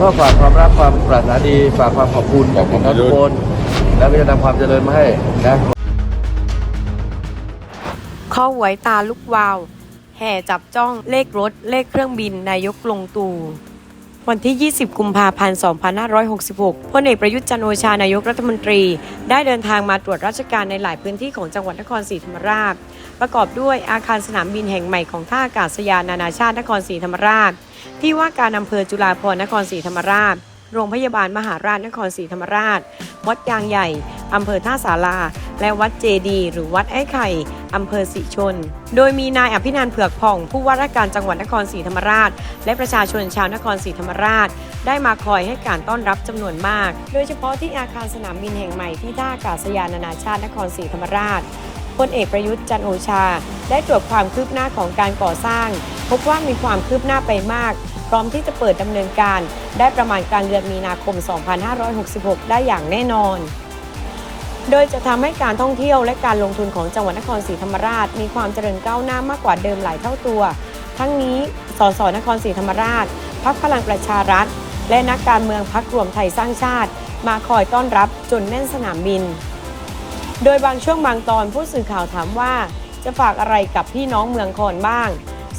ก็ฝากความรักความปรารถนาดีฝากความขอบคุณขอบคุณทุกคนแล้วก็จะนำความเจริญมาให้นะข้อหวยตาลุกวาว แห่จับจ้องเลขรถ เลขเครื่องบินนายกลงตู่ วันที่ 20 กุมภาพันธ์ 2566 พลเอกประยุทธ์จันโอชานายกรัฐมนตรี ได้เดินทางมาตรวจราชการในหลายพื้นที่ของจังหวัดนครศรีธรรมราช ประกอบด้วยอาคารสนามบินแห่งใหม่ของท่าอากาศยานนานาชาตินครศรีธรรมราช ที่ว่าการอำเภอจุฬาภรณ์นครศรีธรรมราช โรงพยาบาลมหาราชนครศรีธรรมราช วัดยางใหญ่ อำเภอท่าสารา และวัดเจดี หรือวัดไอ้ไข่ อำเภอสิชน โดยมีนายอภินันเผือกผ่อง ผู้ว่าราชการจังหวัดนครศรีธรรมราช และประชาชนชาวนครศรีธรรมราช ได้มาคอยให้การต้อนรับจำนวนมาก โดยเฉพาะที่อาคารสนามบินแห่งใหม่ที่ท่าอากาศยานนานาชาตินครศรีธรรมราชพลเอกประยุทธ์จันโอชา ได้ตรวจความคืบหน้าของการก่อสร้าง พบว่ามีความคืบหน้าไปมาก พร้อมที่จะเปิดดำเนินการ ได้ประมาณกลางเดือนมีนาคม 2566 ได้อย่างแน่นอน โดยจะทำให้การท่องเที่ยวและการลงทุนของจังหวัดนครศรีธรรมราช มีความเจริญก้าวหน้ามากกว่าเดิมหลายเท่าตัว ทั้งนี้สสนครศรีธรรมราชพักพลังประชารัฐ และนักการเมืองพักรวมไทยสร้างชาติ มาคอยต้อนรับจนแน่นสนามบิน โดยบางช่วงบางตอนผู้สื่อข่าวถามว่าจะฝากอะไรกับพี่น้องเมืองคอนบ้าง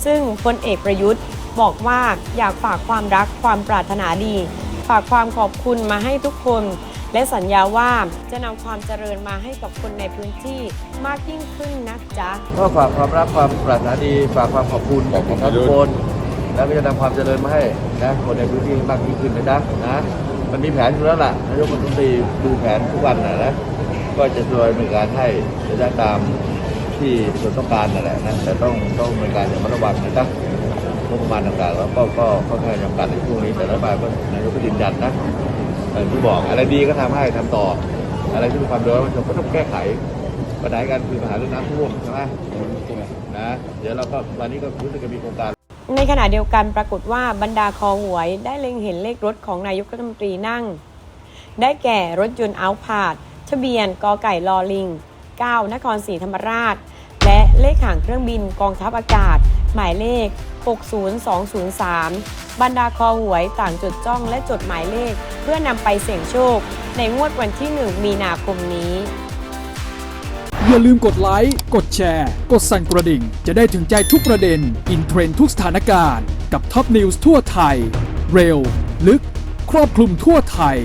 ซึ่งพลเอกประยุทธ์ บอกว่าอยากฝากความรักความปรารถนาดี ฝากความขอบคุณมาให้ทุกคน และสัญญาว่าจะนำความเจริญมาให้กับคนในพื้นที่มากยิ่งขึ้นนะจ๊ะ ก็ฝากความรักความปรารถนาดี ฝากความขอบคุณขอบคุณทุกคน แล้วก็จะนำความเจริญมาให้นะคนในพื้นที่มากยิ่งขึ้นนะจ๊ะนะมันมีแผนอยู่แล้วล่ะนายกรัฐมนตรีดูแผนทุกวันนะนะก็จะดำเนินการให้ระยะตามที่ส่วนต้องการนั่นแหละนะแต่ต้องต้องดำเนินการอย่างระมัดระวังนะจ๊ะ งบประมาณต่างๆ แล้วก็ก็ค่อนข้างจำกัดในช่วงนี้แต่รัฐบาลก็นายกก็ยืนยันนะอย่างที่บอกอะไรดีก็ทำให้ทำต่อ อะไรที่มีความเดือดร้อนก็ต้องแก้ไขปัญหาการคือปัญหาเรื่องน้ำท่วมใช่ไหมนะเดี๋ยวเราก็วันนี้ก็รู้สึกจะมีโครงการในขณะเดียวกันปรากฏว่าบรรดาคอหวย ได้เล็งเห็นเลขรถของนายกรัฐมนตรีนั่ง ได้แก่รถยนต์อัลพาดทะเบียนกอไก่ลอลิง 9 นครศรีธรรมราช และเลขหางเครื่องบินกองทัพอากาศ หมายเลข 60203 บรรดาคอหวยต่างจดจ้องและจดหมายเลข เพื่อนำไปเสี่ยงโชค ในงวดวันที่ 1 มีนาคมนี้ อย่าลืมกดไลค์ กดแชร์ กดสั่นกระดิ่ง จะได้ถึงใจทุกประเด็น อินเทรนด์ทุกสถานการณ์ กับท็อปนิวส์ทั่วไทย เร็ว ลึก ครอบคลุมทั่วไทย